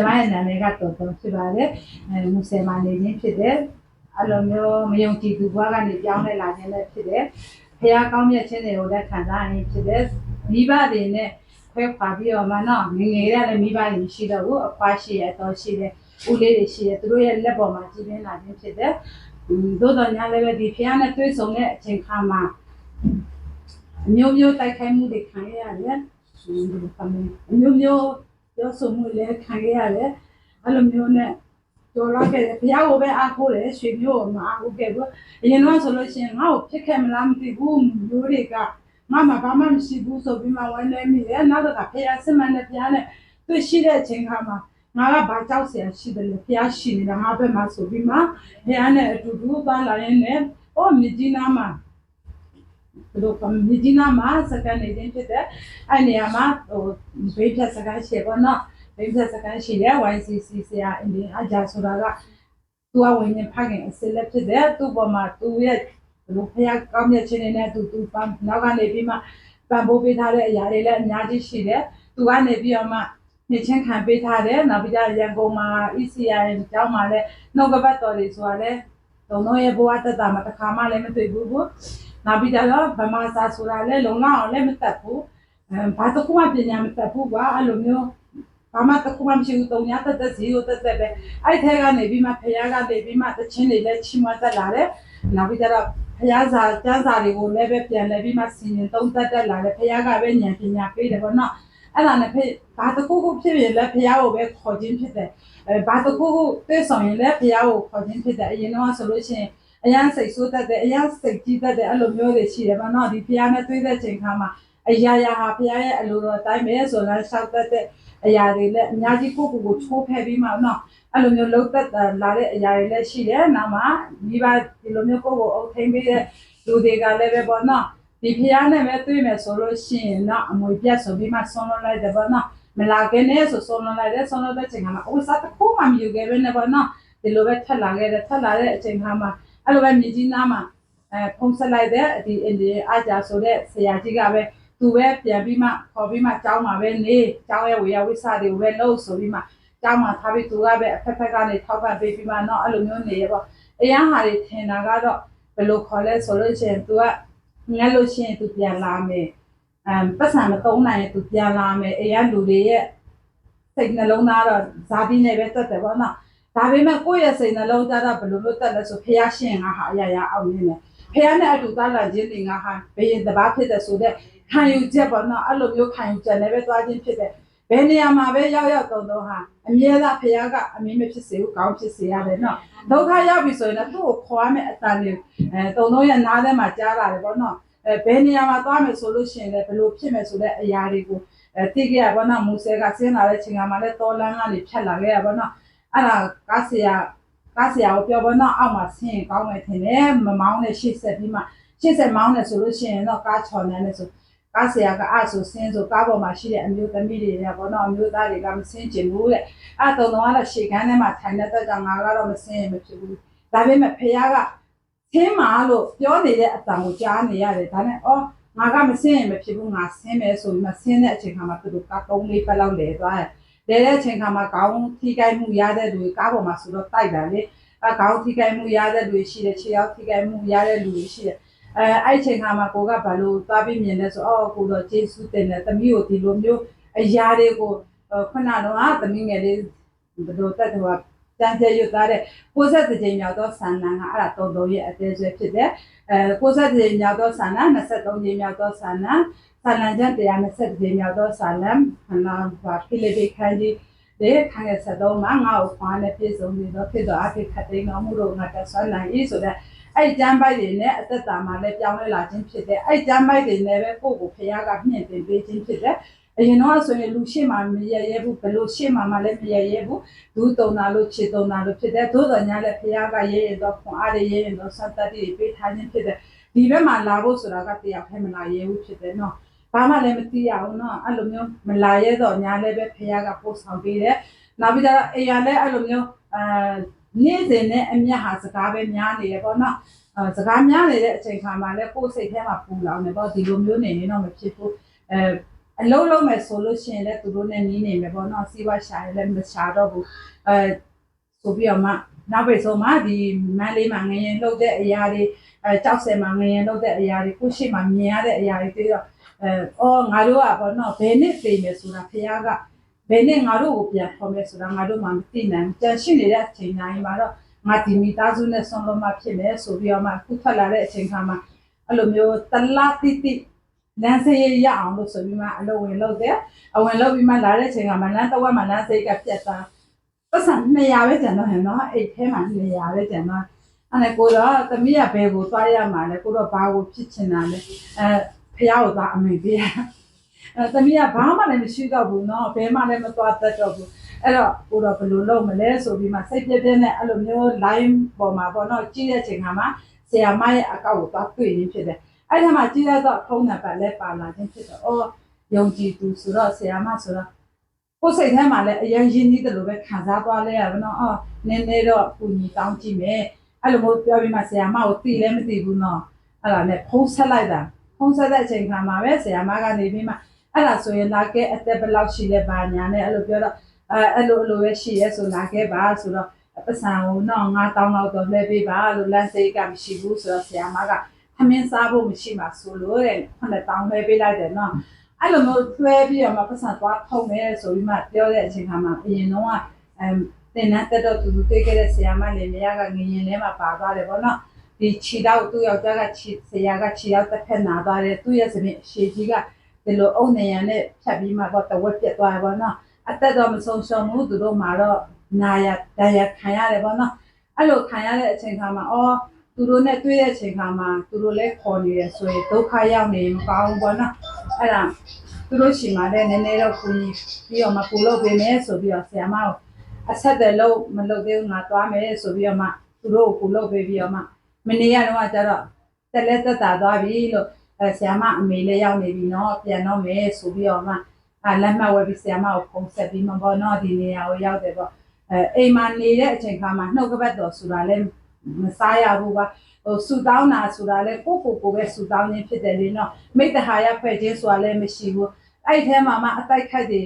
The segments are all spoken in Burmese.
ကျမရဲ့နာမည်ကတော်တော်ဖြစ်ပါတယ်အဲမူဆယ်မှာနေခြင်းဖြစ်တယ်အဲ့လိုမျိုးမယုံကြည်သူဘွားကနေပြောင်းလဲလာခြင်းလည်းဖြစ်တယ်ဖះကောင်းမြတ်ခြင်းတွေကိုလည်းခံစားရခြင်းဖြစ်တယ်မိဘတွေနဲ့ခွဲခွာပြီးတော့မှနော်ငယ်ငယ်ရလည်းမိဘတွေရှိတော့ဘူးအဖွားရှိရအတော်ရှိတယ်ဦးလေးတွေရှိတယ်သူတို့ရဲ့လက်ပေါ်မှာကြည်ပင်းလာခြင်းဖြစ်တယ်သို့တော်ညာလည်းပဲဒီဖះနဲ့တွေ့ဆုံတဲ့အချိန်ခါမှာအမျိုးမျိုးတိုက်ခိုက်မှုတွေခံရတယ်ဒီလိုကမ်းအမျိုးမျိုး ပြောဆိုမှုလည်းခံရတယ်အဲ့လိုမျိုးနဲ့ တော်လာခဲ့တယ်ဘုရားကိုပဲအားကိုးတယ်ရွှေမျိုးကိုမအားကိုးခဲ့ဘူးအရင်တော့ဆိုလို့ရှိရင်ငါ့ကိုဖြစ်ခဲ့မလားမသိဘူးမျိုးတွေကငါမှဘာမှမရှိဘူးဆိုပြီးမှဝမ်းနေမိတယ်နောက်တော့ဘုရားစမန်နဲ့ဘုရားနဲ့တွေ့ရှိတဲ့အချိန်ခါမှာငါကဘာကြောက်เสียရှိတယ်လဲဘုရားရှိနေတာငါဘက်မှာဆိုပြီးမှဘုရားနဲ့အတူတူသွားလာရင်းနဲ့အော်မြကြီးနားမှာ ဘယ်လိုကမြကြီးနားမှာစကန်နေခြင်းဖြစ်တဲ့အဲ့နေရာမှာဟိုဘေးဖြတ်စကန်ရှိပေါ့နော်ဘိန်းဆက်စကန်ရှိတယ် YCC ဆရာအင်ဒီအကြဆိုတာကသူကဝင်ရင်ဖခင်အစစ်လက်ဖြစ်တယ်သူ့ပေါ်မှာသူရဲ့ဘလို့ဖះကောင်းမြတ်ခြင်းတွေနဲ့သူသူပန်းနောက်ကနေပြီးမှပံပိုးပေးထားတဲ့အရာတွေလည်းအများကြီးရှိတယ်သူကနေပြီးတော့မှနေချင်းခံပေးထားတယ်နောက်ပြီးကြရန်ကုန်မှာ ECI ကျောင်းမှာလည်းနှုတ်ကပတ်တော်တွေဆိုတာလည်းတုံတော့ရဲ့ဘဝတက်တာမှာတစ်ခါမှလည်းမတွေ့ဘူးဘူး နောက်ပြီးကြတော့ဗမာစာဆိုတာလည်းလုံလောက်အောင်လည်းမတတ်ဘူးအဲဘာတစ်ခုမှပညာမတတ်ဘူးကွာအဲ့လိုမျိုးဘာမှတစ်ခုမှမရှိဘူးတုံညာတက်တက်0တက်တက်ပဲအဲ့ထဲကနေပြီးမှဖះကနေပြီးမှတချင်းတွေလည်းချီးမွမ်းတက်လာတယ်နောက်ပြီးတော့ဖះစာကျမ်းစာတွေကိုလည်းပဲပြန်လဲပြီးမှစီရင်သုံးတက်တက်လာတယ်ဖះကပဲဉာဏ်ပညာပေးတယ်ပေါ့နော်အဲ့ဒါနဲ့ဖေဘာတစ်ခုခုဖြစ်ရင်လည်းဖះကိုပဲခေါ်ခြင်းဖြစ်တယ်အဲဘာတစ်ခုခုသိဆောင်ရင်လည်းဖះကိုခေါ်ခြင်းဖြစ်တယ်အရင်တော့ဆိုလို့ရှိရင် အရန်စိတ်ဆိုးတတ်တယ်အရန်စိတ်ကြီးတတ်တယ်အဲ့လိုမျိုးတွေရှိတယ်ပေါ့နော်ဒီဖះနဲ့တွေ့တဲ့ချိန်ခါမှာအရာရာဟာဖះရဲ့အလိုတော်အတိုင်းပဲဆိုတော့ရှောက်တတ်တဲ့အရာတွေလည်းအများကြီးကိုယ့်ကိုယ်ကိုချိုးဖဲ့ပြီးမှနော်အဲ့လိုမျိုးလှုပ်သက်လာတဲ့အရာတွေလည်းရှိတယ်နောက်မှမိဘဒီလိုမျိုးကိုယ့်ကိုယ်အုပ်ထိန်ပေးတဲ့လူတွေကလည်းပဲပေါ့နော်ဒီဖျားနဲ့ပဲတွေ့မယ်ဆိုလို့ရှိရင်တော့အမွေပြတ်ဆိုပြီးမှဆုံးလွှတ်လိုက်တယ်ပေါ့နော်မလာခင်နဲ့ဆိုဆုံးလွှတ်လိုက်တယ်ဆုံးလွှတ်တဲ့ချိန်မှာအဝစားတစ်ခုမှမယူခဲ့ဘဲနဲ့ပေါ့နော်ဒီလိုပဲထက်လာခဲ့တယ်ထက်လာတဲ့အချိန်မှာ အဲ့လိုပဲမြကြီးနားမှာအဲဖုံးဆက်လိုက်တဲ့ဒီအင်ဒီအာကြာဆိုတဲ့ဆရာကြီးကပဲသူပဲပြန်ပြီးမှခေါ်ပြီးမှကျောင်းမှာပဲနေကျောင်းရဲ့ဝေယဝိဆတွေကိုပဲလို့ဆိုပြီးမှကျောင်းမှာထားပြီးသူကပဲအဖက်ဖက်ကနေထောက်ပံ့ပေးပြီးမှတော့အဲ့လိုမျိုးနေရပေါ့အရန်ဟာတွေထင်တာကတော့ဘယ်လိုခေါ်လဲဆိုလို့ရှိရင်သူကငတ်လို့ရှိရင်သူပြန်လာမယ်အမ်ပတ်စံမတုံးနိုင်ရင်သူပြန်လာမယ်အရန်လူတွေရဲ့စိတ်နှလုံးသားတော့ဇာတိနဲ့ပဲတက်တယ်ပေါ့နော် ဒါပေမဲ့ကိုယ့်ရဲ့စိတ်နှလုံးသားတော့ဘယ်လိုမျိုးတက်လဲဆိုဖះရှင်ငါဟာအရာရာအောင်နေတယ်ဖះနဲ့အတူသားလာခြင်းတွေငါဟာဘယင်တဘာဖြစ်တဲ့ဆိုတဲ့ခံယူချက်ပေါ့နော်အဲ့လိုမျိုးခံယူချက်နဲ့ပဲသွားခြင်းဖြစ်တယ်ဘယ်နေရာမှာပဲရောက်ရောက်တုံတုံဟာအမြဲတမ်းဖခင်ကအမင်းမဖြစ်စေဘူးကောင်းဖြစ်စေရတယ်နော်ဒုက္ခရောက်ပြီဆိုရင်တော့သူ့ကိုခေါ်ရမယ်အတန်တွေအဲတုံတုံရဲ့နားထဲမှာကြားလာတယ်ပေါ့နော်အဲဘယ်နေရာမှာသွားမယ်ဆိုလို့ရှိရင်လည်းဘယ်လိုဖြစ်မယ်ဆိုတဲ့အရာတွေကိုအဲသိခဲ့ရပေါ့နော်မူဆဲကဆင်းလာတဲ့ချိန်ကမှလည်းတော်လန်းကနေဖြတ်လာခဲ့ရပေါ့နော် အဲ့ဒါကားဆရာကားဆရာကိုပြောပေါ်တော့အောက်မှာဆင်းရင်ကောင်းမယ်ထင်တယ်မမောင်းနဲ့ရှေ့ဆက်ပြီးမှရှေ့ဆက်မောင်းတယ်ဆိုလို့ရှိရင်တော့ကားချော်နန်းတယ်ဆိုကားဆရာကအဲ့ဆိုဆင်းဆိုကားပေါ်မှာရှိတဲ့အမျိုးသမီးတွေကဘောတော့အမျိုးသားတွေကမဆင်းကျင်ဘူးတဲ့အဲ့တုံတော့ကတော့ရှေ့ခန်းထဲမှာထိုင်နေတဲ့ကြောင့်ငါကတော့မဆင်းရင်မဖြစ်ဘူးဒါပေမဲ့ဖခင်ကဆင်းမှာလို့ပြောနေတဲ့အတန်ကိုကြားနေရတယ်ဒါနဲ့အော်ငါကမဆင်းရင်မဖြစ်ဘူးငါဆင်းမယ်ဆိုပြီးမှဆင်းတဲ့အချိန်ခါမှာသူတို့ကတုံးလေးပတ်လောက်လဲသွားတယ် လဲတဲ့အချိန်ခါမှာခေါင်းထိကိုက်မှုရတဲ့လူကားပေါ်မှာဆိုတော့တိုက်တာလေအဲခေါင်းထိကိုက်မှုရတဲ့လူရှိတယ်ခြေရောက်ထိကိုက်မှုရတဲ့လူရှိတယ်အဲအဲ့အချိန်ခါမှာကိုကဘာလို့သွားပြီးမြင်လဲဆိုအော်ကိုတော့ဂျေစုတင်တယ်သမီးကိုဒီလိုမျိုးအရာတွေကိုခုနကတော့သမီးငယ်လေးဘယ်လိုတက်တော့ တန်ကျရွတ်သားတဲ့60ကြိမ်မြောက်သောဆန္ဒကအဲ့ဒါတော်တော်ရဲ့အသေးဆွဲဖြစ်တယ်အဲ60ကြိမ်မြောက်သောဆန္ဒ23ကြိမ်မြောက်သောဆန္ဒဆန္ဒကျန်120ကြိမ်မြောက်သောဆန္ဒခန္ဓာဘာဖိလိပိခန်းကြီးတဲ့ခံရ73မှာငါ့ကိုခွာနဲ့ပြည့်စုံနေတော့ဖြစ်တော့အဖြစ်ခတ်သိမ်းတော်မူတော့ငါတက်ဆွမ်းနိုင်၏ဆိုတဲ့အဲ့ကျမ်းပိုက်တွေနဲ့အသက်တာမှာလည်းပြောင်းလဲလာခြင်းဖြစ်တယ်အဲ့ကျမ်းပိုက်တွေနဲ့ပဲကိုယ့်ကိုဖခင်ကမြင့်တင်ပေးခြင်းဖြစ်တယ် အရင်တော့ဆိုရင်လူရှိမှမရရဲဘူးဘယ်လိုရှိမှမလည်းမရရဲဘူးဒူးတုံတာလို့ခြေတုံတာလို့ဖြစ်တယ်သို့တော်ညာလည်းဖခင်ကရဲရင်တော့ခွန်အားတွေရဲရင်တော့စတတ်တွေပေးထားခြင်းဖြစ်တယ်ဒီဘက်မှာလာဖို့ဆိုတာကတရားဖဲမလာရဲဘူးဖြစ်တယ်နော်ဘာမှလည်းမသိရဘူးနော်အဲ့လိုမျိုးမလာရဲတော့ညာလည်းပဲဖခင်ကပို့ဆောင်ပေးတယ်နောက်ပြီးတော့အိမ်ရလည်းအဲ့လိုမျိုးအာနေ့စဉ်နဲ့အမျက်ဟာစကားပဲများနေရပေါ့နော်အဲစကားများနေတဲ့အချိန်ခါမှာလည်းကိုယ်စိတ်ထဲမှာပူလောင်နေပေါ့ဒီလိုမျိုးနေရင်တော့မဖြစ်ဘူးအဲ အလုံးလုံးမယ်ဆိုလို့ရှိရင်လည်းသူတို့နဲ့နီးနေမယ်ပေါ့နော်စီးပွားရှာရင်လည်းမရှာတော့ဘူးအဲဆိုပြီးတော့မှနောက်ပိတ်ဆုံးမှဒီမန်းလေးမှာငရင်လှုပ်တဲ့အရာတွေအဲကြောက်စဲမှာငရင်လှုပ်တဲ့အရာတွေကိုရှိမှမြင်ရတဲ့အရာတွေတွေ့တော့အဲအော်ငါတို့ကပေါ့နော်ဘယ်နှစ်သိမယ်ဆိုတာဖခင်ကဘယ်နဲ့ငါတို့ကိုပြန်ခေါ်မယ်ဆိုတာငါတို့မှမသိနိုင်ဘူးကြံရှိနေတဲ့အချိန်တိုင်းမှာတော့ငါဒီမိသားစုနဲ့ဆုံးလုံးမဖြစ်မယ်ဆိုပြီးတော့မှခုထွက်လာတဲ့အချိန်ခါမှာအဲ့လိုမျိုးတလားတိတိ လမ်းစေးရအောင်လို့ဆိုပြီးမှအလုပ်ဝင်လုပ်တယ်အဝင်လုပ်ပြီးမှလာတဲ့ချိန်ကမှလမ်းတစ်ဝက်မှလမ်းစေးကပြတ်သွားပတ်စံ200ပဲကျန်တော့ဟဲ့နော်အိတ်ထဲမှာ200ပဲကျန်တော့အဲ့ဒါကိုတော့သမီးကဘယ်ကိုသွားရမှာလဲကိုတော့ဘာကိုဖြစ်ချင်တာလဲအဲဖះကိုသွားအမိန်ပေးရအဲသမီးကဘာမှလည်းမရှိတော့ဘူးနော်ဘယ်မှလည်းမသွားတတ်တော့ဘူးအဲ့တော့ကိုတော့ဘယ်လိုလုပ်မလဲဆိုပြီးမှစိတ်ပြည့်ပြည့်နဲ့အဲ့လိုမျိုး line ပေါ်မှာပေါ့နော်ကြည့်တဲ့ချိန်ခါမှာဆရာမရဲ့အကောက်ကိုသွားတွေ့ရင်းဖြစ်တယ် အဲ့ဒါမှကြည့်ရတော့ဖုန်းနံပါတ်လည်းပါလာခြင်းဖြစ်တော့အော်ယုံကြည်သူဆိုတော့ဆရာမဆိုတော့ကိုယ်စိတ်ထဲမှာလည်းအရင်ရင်းနှီးတယ်လို့ပဲခံစားသွားလဲရပါတော့အော်နည်းနည်းတော့ပူညီတောင်းကြည့်မယ်အဲ့လိုမျိုးပြောပြီးမှဆရာမကိုသိလည်းမသိဘူးနော်အဲ့ဒါနဲ့ဖုန်းဆက်လိုက်တာဖုန်းဆက်တဲ့အချိန်ခါမှာပဲဆရာမကနေပြီးမှအဲ့ဒါဆိုရင်လာခဲ့အသက်ဘယ်လောက်ရှိလဲပါညာနဲ့အဲ့လိုပြောတော့အဲအဲ့လိုအဲ့လိုပဲရှိရဲဆိုလာခဲ့ပါဆိုတော့ပတ်စံကိုတော့9000လောက်တော့လဲပေးပါလို့လမ်းစိတ်ကမရှိဘူးဆိုတော့ဆရာမက ထမင်းစားဖို့မရှိမှဆိုလို့တဲ့9000ပဲပေးလိုက်တယ်နော်အဲ့လိုမျိုးသွဲပြီးတော့မှပတ်စံသွားထုံမယ်ဆိုပြီးမှပြောတဲ့အချိန်ခါမှာအရင်တော့အမ်တင်နတ်တက်တော့သူသူတွေ့ခဲ့တဲ့ဆရာမလေးမရကငရင်ထဲမှာပါသွားတယ်ပေါ့နော်ဒီခြေတော့သူ့ယောက်ျားကခြေဆရာကခြေရောက်တစ်ဖက်နာသွားတယ်သူ့ရဲ့စမင်းအရှိကြီးကဒီလိုအုံနေရန်နဲ့ဖြတ်ပြီးမှတော့တဝက်ပြတ်သွားတယ်ပေါ့နော်အသက်တော့မဆုံးရှုံးဘူးသူတို့မှာတော့နာရဒဏ်ရာခံရတယ်ပေါ့နော်အဲ့လိုခံရတဲ့အချိန်ခါမှာအော် သူတို့နဲ့တွေ့တဲ့အချိန်ခါမှာသူတို့လည်းခေါ်နေရဆိုရင်ဒုက္ခရောက်နေမကောင်းဘူးပေါ့နော်အဲ့ဒါသူတို့ရှိမှလည်းနည်းနည်းတော့ကိုကြီးပြီးတော့မပူလို့ပေးမယ်ဆိုပြီးတော့ဆရာမကိုအဆက်တယ်လို့မလုပ်သေးဘူးငါသွားမယ်ဆိုပြီးတော့မှသူတို့ကိုပူလို့ပေးပြီးတော့မှမနေ့ကတော့ကျတော့တက်လက်တက်တာသွားပြီလို့အဲဆရာမအမေလည်းရောက်နေပြီနော်ပြန်တော့မယ်ဆိုပြီးတော့မှအဲလက်မှတ်ဝယ်ပြီးဆရာမကိုဖုန်းဆက်ပြီးမှပေါ့နော်ဒီနေရာကိုရောက်တယ်ပေါ့အဲအိမ်မှာနေတဲ့အချိန်ခါမှာနှုတ်ကပတ်တော်ဆိုတာလည်း မစားရဘူးပါဟိုဆူတောင်းတာဆိုတာလဲကိုကိုကိုပဲဆူတောင်းခြင်းဖြစ်တယ်လေနော်မိတ္တဟာရဖွဲ့ခြင်းဆိုတာလည်းမရှိဘူးအဲ့ထဲမှာမှအတိုက်ခိုက်တွေ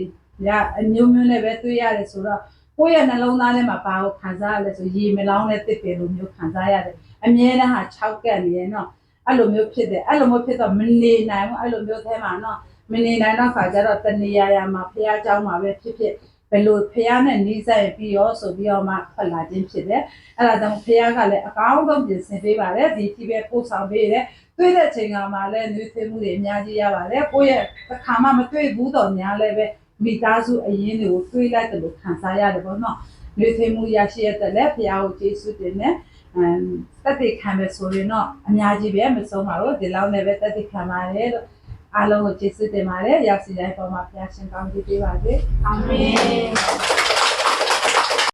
ရအမျိုးမျိုးနဲ့ပဲတွေ့ရတယ်ဆိုတော့ကိုယ့်ရဲ့နှလုံးသားထဲမှာဘာကိုခံစားရလဲဆိုရေမလောင်းနဲ့တစ်ပင်လိုမျိုးခံစားရတယ်အမြဲတမ်းဟာ6ကက်နေရနော်အဲ့လိုမျိုးဖြစ်တယ်အဲ့လိုမျိုးဖြစ်တော့မနေနိုင်ဘူးအဲ့လိုမျိုးထဲမှာနော်မနေနိုင်တော့ခါကျတော့တနေရာရာမှာဖះเจ้าမှာပဲဖြစ်ဖြစ်ဘ ယ်လိုဖះနဲ့နီးစပ်ရပြီးရောဆိုပြီးတော့မှထွက်လာခြင်းဖြစ်တယ်အဲ့ဒါကြောင့်ဖះကလည်းအကောင်းဆုံးပြင်ဆင်ပေးပါတယ်ဒီဒီပဲပို့ဆောင်ပေးတယ်တွေ့တဲ့ချိန်ကမှလည်းနှွေးထွေးမှုတွေအများကြီးရပါတယ်ကိုယ့်ရဲ့တစ်ခါမှမတွေ့ဘူးတော့ညာလည်းပဲမိသားစုအရင်းတွေကိုတွေးလိုက်တယ်လို့ခံစားရတယ်ပေါ့နော်နှွေးထွေးမှုရရှိရတဲ့လည်းဖះကိုကျေးဇူးတင်တယ်အမ်တက်တိခံမယ်ဆိုရင်တော့အများကြီးပဲမဆုံးပါဘူးဒီလောက်နဲ့ပဲတက်တိခံပါတယ်လို့ အားလုံးကိုကျေးဇူးတင်ပါတ